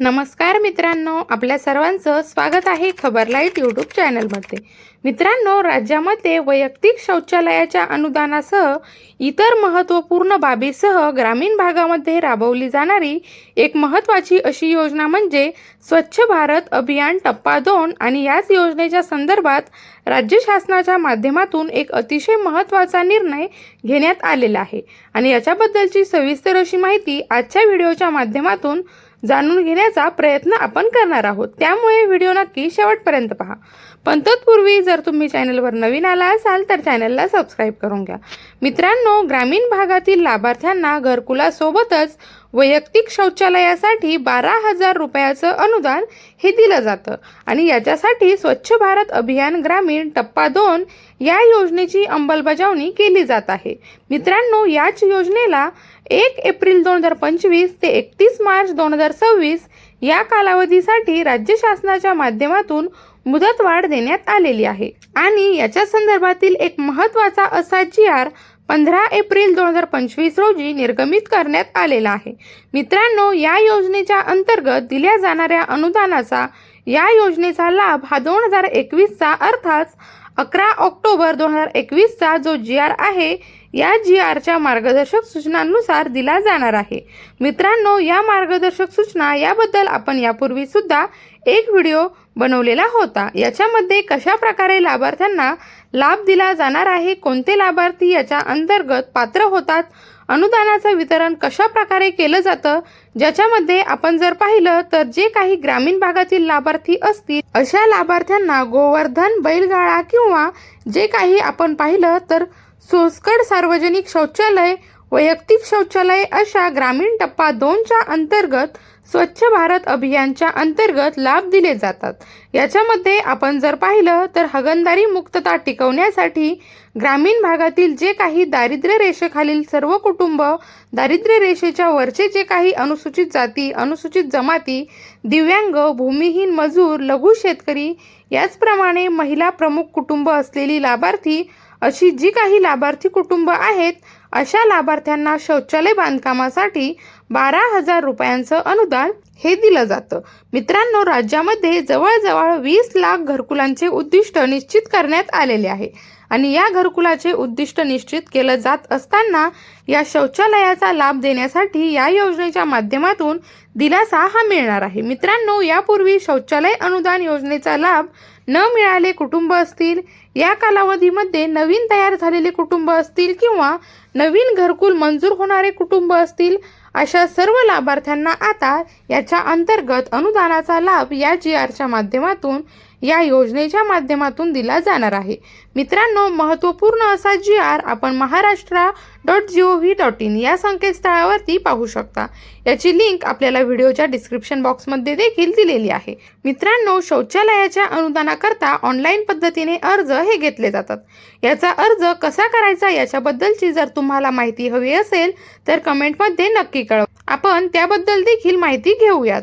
नमस्कार मित्रांनो आपल्या सर्वांचं स्वागत आहे खबर लाइट यूट्यूब चॅनलमध्ये. मित्रांनो राज्यामध्ये वैयक्तिक शौचालयाच्या अनुदानासह इतर महत्त्वपूर्ण बाबीसह ग्रामीण भागामध्ये राबवली जाणारी एक महत्त्वाची अशी योजना म्हणजे स्वच्छ भारत अभियान टप्पा दोन आणि याच योजनेच्या संदर्भात राज्य शासनाच्या माध्यमातून एक अतिशय महत्त्वाचा निर्णय घेण्यात आलेला आहे. आणि याच्याबद्दलची सविस्तर अशी माहिती आजच्या व्हिडिओच्या माध्यमातून जाणून घेण्याचा प्रयत्न आपण करणार आहोत. त्यामुळे व्हिडिओ नक्की शेवटपर्यंत पहा. पण तत्पूर्वी जर तुम्ही चॅनलवर नवीन आला असाल तर चॅनलला सबस्क्राईब करून घ्या. मित्रांनो ग्रामीण भागातील लाभार्थ्यांना घरकुलासोबतच वैयक्तिक शौचालयासाठी बारा हजार रुपयाचं अनुदान हे दिलं जातं. आणि याच्यासाठी स्वच्छ भारत अभियान ग्रामीण टप्पा दोन या योजनेची अंमलबजावणी केली जात आहे. मित्रांनो याच योजनेला एक एप्रिल दोन हजार पंचवीस ते एकतीस मार्च दोन हजार सव्वीस या कालावधीसाठी राज्य शासनाच्या माध्यमातून मुदतवाढ देण्यात आलेली आहे. आणि याच्या संदर्भातील एक महत्त्वाचा असा जी आर पंधरा एप्रिल दोन हजार पंचवीस रोजी निर्गमित करण्यात आलेला आहे. मित्रांनो या योजनेच्या अंतर्गत दिल्या जाणाऱ्या अनुदानाचा या योजनेचा लाभ हा दोन हजार एकवीसचा अर्थात अकरा ऑक्टोबर दोन हजार एकवीसचा जो जी आर आहे या जी आरच्या मार्गदर्शक सूचनांनुसार दिला जाणार आहे. मित्रांनो या मार्गदर्शक सूचना याबद्दल आपण यापूर्वी सुद्धा एक व्हिडिओ बनवलेला होता. याच्यामध्ये कशा प्रकारे लाभार्थ्यांना लाभ दिला जाणार आहे कोणते लाभार्थी याच्या अंतर्गत पात्र होतात अनुदानाचं वितरण कशा प्रकारे केलं जातं ज्याच्यामध्ये आपण जर पाहिलं तर जे काही ग्रामीण भागातील लाभार्थी असतील अशा लाभार्थ्यांना गोवर्धन बैलगाळा किंवा जे काही आपण पाहिलं तर सोसकड सार्वजनिक शौचालय वैयक्तिक शौचालय अशा ग्रामीण टप्पा दोनच्या अंतर्गत स्वच्छ भारत अभियानच्या अंतर्गत लाभ दिले जातात. याच्यामध्ये आपण जर पाहिलं तर हगणदारी मुक्तता टिकवण्यासाठी ग्रामीण भागातील जे काही दारिद्र्य रेषेखालील सर्व कुटुंब दारिद्र्य रेषेच्या वरचे जे काही अनुसूचित जाती अनुसूचित जमाती दिव्यांग भूमिहीन मजूर लघु शेतकरी याचप्रमाणे महिला प्रमुख कुटुंब असलेली लाभार्थी अशी जी काही लाभार्थी कुटुंब आहेत अशा लाभार्थ्यांना शौचालय बांधकामासाठी बारा हजार रुपयांचं अनुदान हे दिलं जातं. मित्रांनो राज्यामध्ये जवळजवळ वीस लाख घरकुलांचे उद्दिष्ट निश्चित करण्यात आलेले आहे. आणि या घरकुलाचे उद्दिष्ट निश्चित केलं जात असताना या शौचालयाचा लाभ देण्यासाठी या योजनेच्या माध्यमातून दिलासा हा मिळणार आहे. मित्रांनो यापूर्वी शौचालय अनुदान योजनेचा लाभ न मिळाले कुटुंब असतील या कालावधीमध्ये नवीन तयार झालेले कुटुंब असतील किंवा नवीन घरकुल मंजूर होणारे कुटुंब असतील अशा सर्व लाभार्थ्यांना आता याच्या अंतर्गत अनुदानाचा लाभ या जी आरच्या माध्यमातून या योजनेच्या माध्यमातून दिला जाणार आहे. मित्रांनो महत्त्वपूर्ण असा जी आर आपण Maharashtra dot G O V dot in या संकेतस्थळावरती पाहू शकता. याची लिंक आपल्याला व्हिडिओच्या डिस्क्रिप्शन बॉक्समध्ये देखील दिलेली आहे. मित्रांनो शौचालयाच्या अनुदानाकरता ऑनलाईन पद्धतीने अर्ज हे घेतले जातात. याचा अर्ज कसा करायचा याच्याबद्दलची जर तुम्हाला माहिती हवी असेल तर कमेंटमध्ये नक्की कळवा. आपण त्याबद्दल देखील माहिती घेऊयात.